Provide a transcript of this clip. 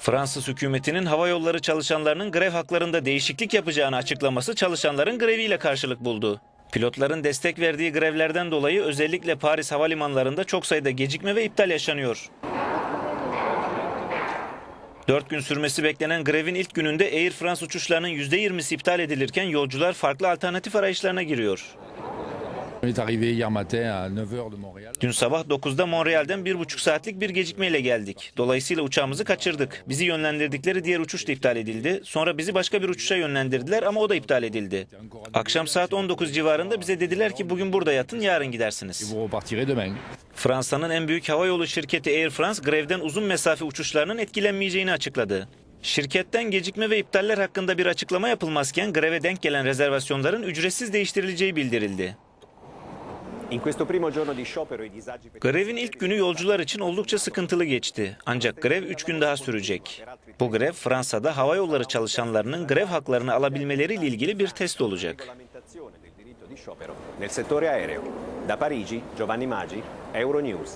Fransız hükümetinin hava yolları çalışanlarının grev haklarında değişiklik yapacağını açıklaması çalışanların greviyle karşılık buldu. Pilotların destek verdiği grevlerden dolayı özellikle Paris havalimanlarında çok sayıda gecikme ve iptal yaşanıyor. Dört gün sürmesi beklenen grevin ilk gününde Air France uçuşlarının %20'si iptal edilirken yolcular farklı alternatif arayışlarına giriyor. Dün sabah 9'da Montreal'den bir buçuk saatlik bir gecikmeyle geldik. Dolayısıyla uçağımızı kaçırdık. Bizi yönlendirdikleri diğer uçuş da iptal edildi. Sonra bizi başka bir uçuşa yönlendirdiler ama o da iptal edildi. Akşam saat 19 civarında bize dediler ki bugün burada yatın yarın gidersiniz. Fransa'nın en büyük havayolu şirketi Air France grevden uzun mesafe uçuşlarının etkilenmeyeceğini açıkladı. Şirketten gecikme ve iptaller hakkında bir açıklama yapılmazken greve denk gelen rezervasyonların ücretsiz değiştirileceği bildirildi. Grevin ilk günü yolcular için oldukça sıkıntılı geçti. Ancak grev 3 gün daha sürecek. Bu grev Fransa'da hava yolları çalışanlarının grev haklarını alabilmeleriyle ilgili bir test olacak. nel settore aereo. Da Parigi, Giovanni Maggi, Euronews.